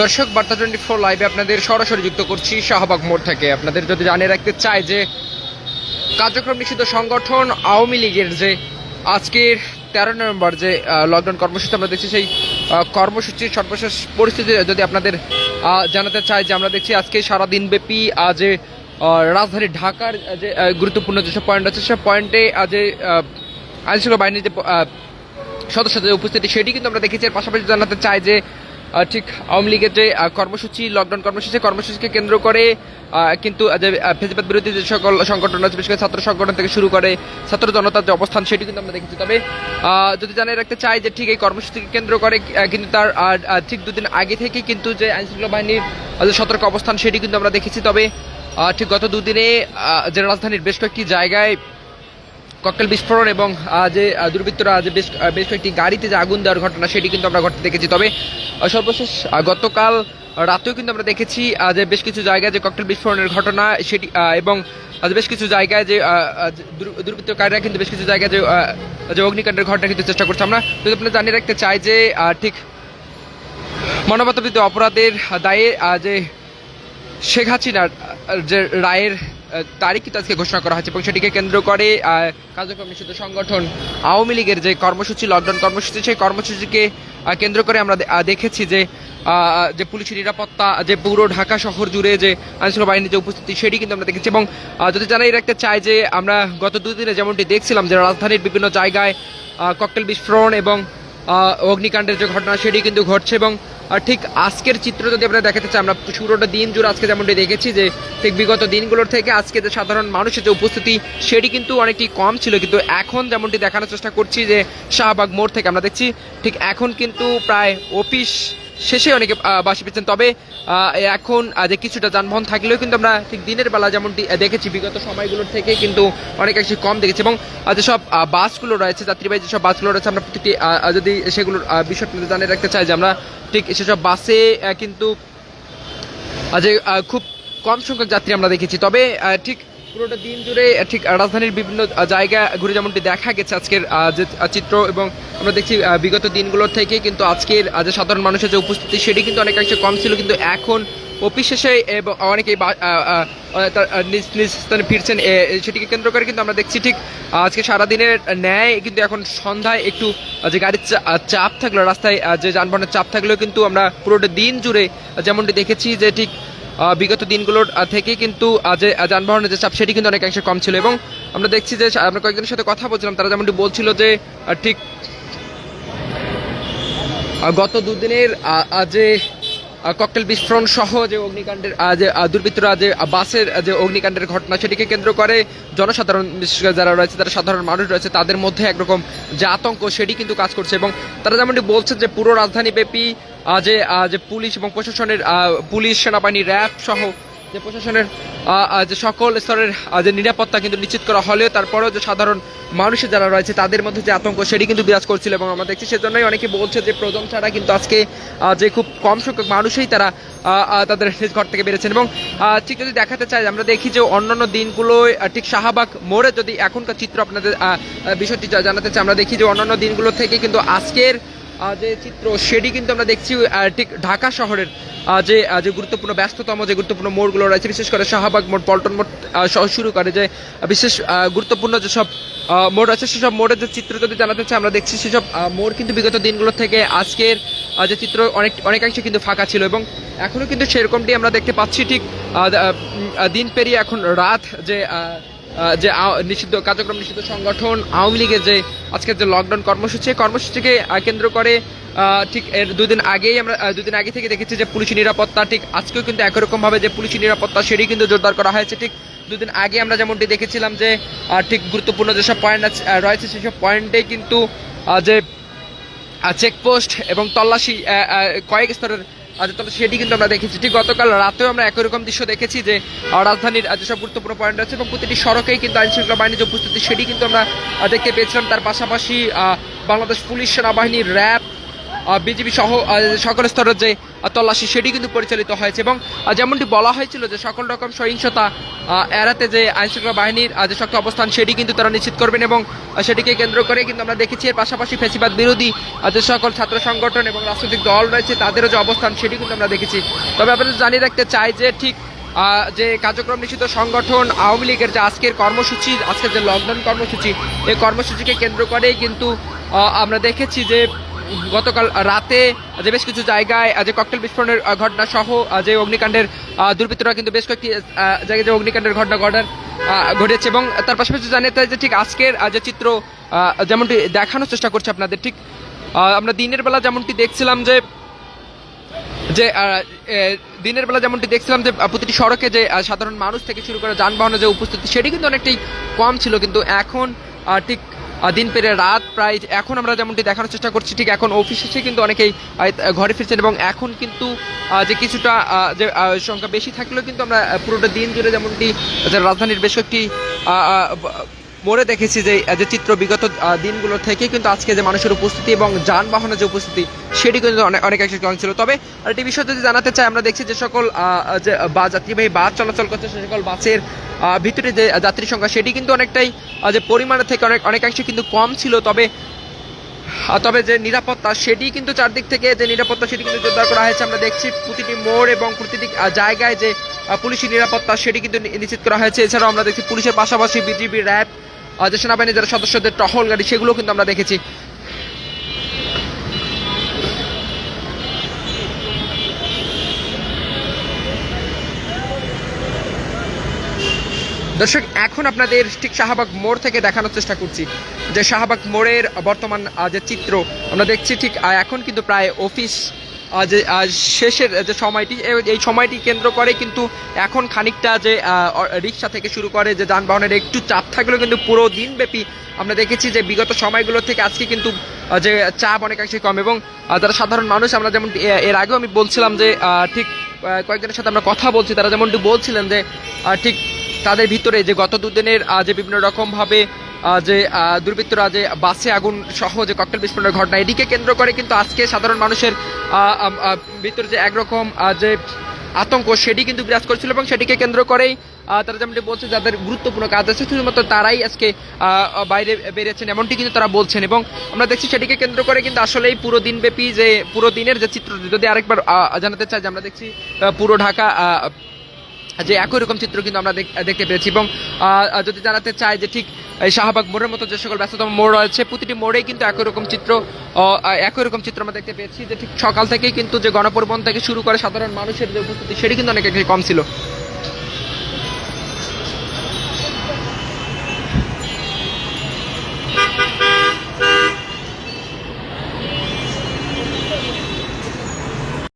দর্শক বার্তা twenty four লাইভে আপনাদের সরাসরি যুক্ত করছি শাহবাগ মোড় থেকে। আপনাদের যদি জানিয়ে রাখতে চাই যে কার্যক্রম নিষিদ্ধ সংগঠন আওয়ামী লীগের যে আজকের তেরো নভেম্বর যে লকডাউন কর্মসূচি আমরা দেখছি সেই কর্মসূচির সর্বশেষ পরিস্থিতি যদি আপনাদের জানাতে চাই যে আমরা দেখছি আজকে সারাদিন ব্যাপী আহ, যে রাজধানী ঢাকার যে গুরুত্বপূর্ণ যেসব পয়েন্ট আছে সব পয়েন্টে যে আইনশৃঙ্খলা বাহিনীর যে সদস্যদের উপস্থিতি সেটি কিন্তু আমরা দেখেছি। এর পাশাপাশি জানাতে চাই যে ঠিক আওয়ামী লীগের যে কর্মসূচি লকডাউন কর্মসূচি কর্মসূচিকে কেন্দ্র করে কিন্তু যে ফেসিবাদ বিরোধী যে সকল সংগঠন আছে, বিশেষ করে ছাত্র সংগঠন থেকে শুরু করে ছাত্র জনতার যে অবস্থান, সেটি কিন্তু আমরা দেখেছি। তবে যদি জানিয়ে রাখতে চাই যে ঠিক এই কর্মসূচিকে কেন্দ্র করে কিন্তু তার ঠিক দুদিন আগে থেকে কিন্তু যে আইনশৃঙ্খলা বাহিনীর যে সতর্ক অবস্থান, সেটি কিন্তু আমরা দেখেছি। তবে ঠিক গত দুদিনে যে রাজধানীর বেশ কয়েকটি জায়গায় ককটেল বিস্ফোরণ এবং যে দুর্বৃত্তরা যে বেশ বেশ কয়েকটি গাড়িতে যে আগুন দেওয়ার ঘটনা সেটি কিন্তু আমরা ঘটতে দেখেছি। তবে সর্বশেষ গতকাল রাতেও কিন্তু আমরা দেখেছি যে বেশ কিছু জায়গায় যে ককটেল বিস্ফোরণের ঘটনা সেটি এবং বেশ কিছু জায়গায় যে দুর্বৃত্তকারীরা কিন্তু বেশ কিছু জায়গায় যে যে অগ্নিকাণ্ডের ঘটনা কিন্তু চেষ্টা করছে। আমরা যদি আপনারা জানিয়ে রাখতে চাই যে ঠিক মানবতাবিরোধী অপরাধের দায়ে যে শেখ হাসিনার যে রায়ের তারিখ কিন্তু আজকে ঘোষণা করা হয়েছে এবং সেটিকে কেন্দ্র করে কার্যক্রম নিষিদ্ধ সংগঠন আওয়ামী লীগের যে কর্মসূচি লকডাউন কর্মসূচি, সেই কর্মসূচিকে কেন্দ্র করে আমরা দেখেছি যে যে পুলিশের নিরাপত্তা, যে পুরো ঢাকা শহর জুড়ে যে আইনশৃঙ্খলা বাহিনীর যে উপস্থিতি, সেটি কিন্তু আমরা দেখেছি এবং যদি জানাই রাখতে চাই যে, আমরা গত দুদিনে যেমনটি দেখছিলাম যে রাজধানীর বিভিন্ন জায়গায় ককটেল বিস্ফোরণ এবং অগ্নিকাণ্ডের যে ঘটনা, সেটি কিন্তু ঘটছে এবং আহ, ঠিক আজকের চিত্র যদি আমরা দেখাতে চাই আমরা পুরোটা দিন জুড়ে আজকে যেমনটি দেখেছি যে ঠিক বিগত দিনগুলোর থেকে আজকে যে সাধারণ মানুষের যে উপস্থিতি সেটি কিন্তু অনেকটি কম ছিল। কিন্তু এখন যেমনটি দেখানোর চেষ্টা করছি যে শাহবাগ মোড় থেকে আমরা দেখছি ঠিক এখন কিন্তু প্রায় অফিস শেষে অনেকে বাসি পেয়েছেন তবে এখন যে কিছুটা যানবাহন থাকলেও কিন্তু আমরা ঠিক দিনের বেলা যেমনটি দেখেছি বিগত সময়গুলোর থেকে কিন্তু অনেক অনেকাংশে কম দেখেছি। এবং যেসব বাসগুলো রয়েছে, যাত্রীবাহী যেসব বাসগুলো রয়েছে, আমরা প্রতিটি যদি সেগুলোর বিষয়টা জানিয়ে রাখতে চাই যে আমরা ঠিক সেসব বাসে কিন্তু যে খুব কম সংখ্যক যাত্রী আমরা দেখেছি। তবে ঠিক পুরোটা দিন জুড়ে ঠিক রাজধানীর বিভিন্ন জায়গা ঘুরে যেমনটি দেখা গেছে আজকের যে চিত্র এবং আমরা দেখছি বিগত দিনগুলোর থেকে কিন্তু আজকের যে সাধারণ মানুষের যে উপস্থিতি সেটি কিন্তু অনেকাংশে কম ছিল। কিন্তু এখন অফিস শেষে এবং অনেকেই নিজ নিজ স্থানে ফিরছেন সেটিকে কেন্দ্র করে কিন্তু আমরা দেখছি ঠিক আজকে সারাদিনের ন্যায় কিন্তু এখন সন্ধ্যায় একটু যে গাড়ির চাপ থাকল, রাস্তায় যে যানবাহনের চাপ থাকলেও কিন্তু আমরা পুরোটা দিন জুড়ে যেমনটি দেখেছি যে ঠিক বিগত দিনগুলোর থেকে কিন্তু যে যানবাহনের যে চাপ সেটি কিন্তু অনেকাংশে কম ছিল। এবং আমরা দেখছি যে আমরা কয়েকজনের সাথে কথা বলছিলাম তারা যেমনটি বলছিল যে ঠিক গত দুদিনের যে ককটেল বিস্ফোরণ সহ যে অগ্নিকাণ্ডের যে দুর্বৃত্তরা যে বাসের যে অগ্নিকাণ্ডের ঘটনা সেটিকে কেন্দ্র করে জনসাধারণ বিশেষ করে যারা রয়েছে যারা সাধারণ মানুষ রয়েছে তাদের মধ্যে একরকম যে আতঙ্ক সেটি কিন্তু কাজ করছে। এবং তারা যেমনটি বলছে যে পুরো রাজধানী ব্যাপী আহ, যে যে পুলিশ এবং প্রশাসনের পুলিশ, সেনাবাহিনী, র্যাব সহ যে প্রশাসনের যে সকল স্তরের যে নিরাপত্তা কিন্তু নিশ্চিত করা হলেও তারপরেও যে সাধারণ মানুষের যারা রয়েছে, তাদের মধ্যে যে আতঙ্ক, সেটি কিন্তু বিরাজ করছিল এবং আমরা দেখছি সেজন্যই অনেকে বলছে যে প্রজন্ম ছাড়া কিন্তু আজকে যে খুব কম সংখ্যক মানুষই তারা তাদের নিজ ঘর থেকে বেরিয়েছেন এবং ঠিক যদি দেখাতে চাই, আমরা দেখি যে অন্যান্য দিনগুলোয় ঠিক শাহবাগ মোড়ে যদি এখনকার চিত্র আপনাদের বিষয়টি জানাতে চাই, আমরা দেখি যে অন্যান্য দিনগুলো থেকে কিন্তু আজকের যে চিত্র, সেটি কিন্তু আমরা দেখছি ঠিক ঢাকা শহরের যে যে গুরুত্বপূর্ণ, ব্যস্ততম যে গুরুত্বপূর্ণ মোড়গুলো রয়েছে, বিশেষ করে শাহবাগ মোড়, পল্টন মোড় সহ শুরু করে যে বিশেষ গুরুত্বপূর্ণ যেসব মোড় আছে সেসব মোড়ের যে চিত্র যদি জানাতে চাই, আমরা দেখছি সেসব মোড় কিন্তু বিগত দিনগুলো থেকে আজকের যে চিত্র অনেক, অনেকাংশে কিন্তু ফাঁকা ছিল এবং এখনও কিন্তু সেরকমটি আমরা দেখতে পাচ্ছি, ঠিক দিন পেরিয়ে এখন রাত, যে যে নিষিদ্ধ কার্যক্রম, নিষিদ্ধ সংগঠন আওয়ামী লীগের যে আজকের যে লকডাউন কর্মসূচি কর্মসূচিকে কেন্দ্র করে ঠিক এর দুদিন আগেই আমরা দুদিন আগে থেকে দেখেছি যে পুলিশি নিরাপত্তা, ঠিক আজকেও কিন্তু একই রকম যে পুলিশি নিরাপত্তা সেটি কিন্তু জোরদার করা হয়েছে। ঠিক দুদিন আগে আমরা যেমনটি দেখেছিলাম যে ঠিক গুরুত্বপূর্ণ যেসব পয়েন্ট রয়েছে সেসব পয়েন্টে কিন্তু যে চেকপোস্ট এবং তল্লাশি কয়েক স্তরের যে সেটি কিন্তু আমরা দেখেছি। ঠিক গতকাল রাতেও আমরা একই রকম দৃশ্য দেখেছি যে রাজধানীর যেসব গুরুত্বপূর্ণ পয়েন্ট আছে এবং প্রতিটি সড়কেই কিন্তু আইন শৃঙ্খলা বাহিনীর যে উপস্থিতি, সেটি কিন্তু আমরা দেখতে পেয়েছিলাম। তার পাশাপাশি বাংলাদেশ পুলিশ সেনাবাহিনীর র্যাব বিজেপি সহ সকল স্তরের যে তল্লাশি, সেটি কিন্তু পরিচালিত হয়েছে। এবং যেমনটি বলা হয়েছিল যে সকল রকম সহিংসতা এড়াতে যে আইনশৃঙ্খলা বাহিনীর যে শক্ত অবস্থান, সেটি কিন্তু তারা নিশ্চিত করবেন এবং সেটিকে কেন্দ্র করে কিন্তু আমরা দেখেছি এর পাশাপাশি ফেসিবাদ বিরোধী যে সকল ছাত্র সংগঠন এবং রাজনৈতিক দল রয়েছে, তাদেরও যে অবস্থান, সেটি কিন্তু আমরা দেখেছি। তবে আপনাদের জানিয়ে রাখতে চাই যে ঠিক যে কার্যক্রম নিষিদ্ধ সংগঠন, আওয়ামী লীগের যে আজকের কর্মসূচি, আজকের যে লকডাউন কর্মসূচি, এই কর্মসূচিকে কেন্দ্র করেই কিন্তু আমরা দেখেছি যে গতকাল রাতে যে বেশ কিছু জায়গায়, যে ককটেল বিস্ফোরণের ঘটনা সহ যে অগ্নিকাণ্ডের দুর্বৃত্তরা কিন্তু বেশ কয়েকটি জায়গায় যে অগ্নিকাণ্ডের ঘটনা ঘটার ঘটেছে এবং তার পাশাপাশি জানিয়ে যে ঠিক আজকের যে চিত্র যেমনটি দেখানোর চেষ্টা করছে আপনাদের, ঠিক আমরা দিনের বেলা যেমনটি দেখছিলাম যে যে দিনের বেলা যেমনটি দেখছিলাম যে প্রতিটি সড়কে যে সাধারণ মানুষ থেকে শুরু করে যানবাহনের যে উপস্থিতি, সেটি কিন্তু অনেকটাই কম ছিল, কিন্তু এখন ঠিক দিন পেরে রাত প্রায় এখন আমরা যেমনটি দেখানোর চেষ্টা করছি, ঠিক এখন অফিস এসে কিন্তু অনেকেই ঘরে ফিরছেন এবং এখন কিন্তু যে কিছুটা যে সংখ্যা বেশি থাকলেও কিন্তু আমরা পুরোটা দিন জুড়ে যেমনটি রাজধানীর বেশ কয়েকটি মোড়ে দেখেছি যে যে চিত্র বিগত দিনগুলো থেকে কিন্তু আজকে যে মানুষের উপস্থিতি এবং যানবাহনের যে উপস্থিতি সেটি কিন্তু অনেক অনেক কম ছিল। তবে আরেকটি বিষয় যদি জানাতে চাই আমরা দেখছি যে সকল যে বা যাত্রীবাহী বাস চলাচল করছে সে সকল বাসের ভিতরে যে যাত্রী সংখ্যা সেটি কিন্তু অনেকটাই যে পরিমাণের থেকে অনেক অনেকাংশে কিন্তু কম ছিল। তবে তবে যে নিরাপত্তা সেটি কিন্তু চারদিক থেকে যে নিরাপত্তা সেটি কিন্তু জোরদার করা হয়েছে। আমরা দেখছি প্রতিটি মোড় এবং প্রতিটি জায়গায় যে আহ, পুলিশি নিরাপত্তা সেটি কিন্তু নিশ্চিত করা হয়েছে। এছাড়াও আমরা দেখছি পুলিশের পাশাপাশি বিজিবি র্যাব যে সেনাবাহিনীর যারা সদস্যদের টহল গাড়ি, সেগুলো কিন্তু আমরা দেখেছি। দর্শক, এখন আপনাদের ঠিক শাহবাগ মোড় থেকে দেখানোর চেষ্টা করছি। যে শাহবাগ মোড়ের বর্তমান যে চিত্র, আমরা দেখছি ঠিক এখন কিন্তু প্রায় অফিস যে শেষের যে সময়টি এই সময়টি কেন্দ্র করে কিন্তু এখন খানিকটা যে রিক্সা থেকে শুরু করে যে যানবাহনের একটু চাপ থাকলেও কিন্তু পুরো দিনব্যাপী আমরা দেখেছি যে বিগত সময়গুলো থেকে আজকে কিন্তু যে চাপ অনেকাংশে কম এবং যারা সাধারণ মানুষ আমরা যেমন এর আগেও আমি বলছিলাম যে ঠিক কয়েকজনের সাথে আমরা কথা বলছি তারা যেমনটি বলছিলেন যে ঠিক তাদের ভিতরে যে গত দুদিনের যে বিভিন্ন রকম ভাবে আহ, যে দুর্বৃত্তরা যে বাসে আগুন সহ যে ককটেল বিস্ফোরণের ঘটনা এটিকে কেন্দ্র করে কিন্তু আজকে সাধারণ মানুষের ভিতরে যে একরকম যে আতঙ্ক, সেটি কিন্তু বিরাজ করছিল এবং সেটিকে কেন্দ্র করেই তারা যেমনটি বলছে, যাদের গুরুত্বপূর্ণ কাজ আছে, শুধুমাত্র তারাই আজকে বাইরে বেরিয়েছেন, এমনটি কিন্তু তারা বলছেন এবং আমরা দেখছি সেটিকে কেন্দ্র করে কিন্তু আসলেই পুরো দিনব্যাপী যে, পুরো দিনের যে চিত্র, যদি আরেকবার জানাতে চাই যে আমরা দেখছি পুরো ঢাকা যে একই রকম চিত্র কিন্তু আমরা দেখ- দেখতে পেয়েছি এবং যদি জানাতে চাই যে ঠিক, এই শাহবাগ মোড়ের মতো যে সকল ব্যস্ততম মোড় রয়েছে, প্রতিটি মোড়েই কিন্তু একই রকম চিত্র একই রকম চিত্র আমরা দেখতে পেয়েছি যে ঠিক সকাল থেকেই কিন্তু যে গণপরিবহন থেকে শুরু করে সাধারণ মানুষের যে উপস্থিতি, সেটি কিন্তু অনেক কম ছিল।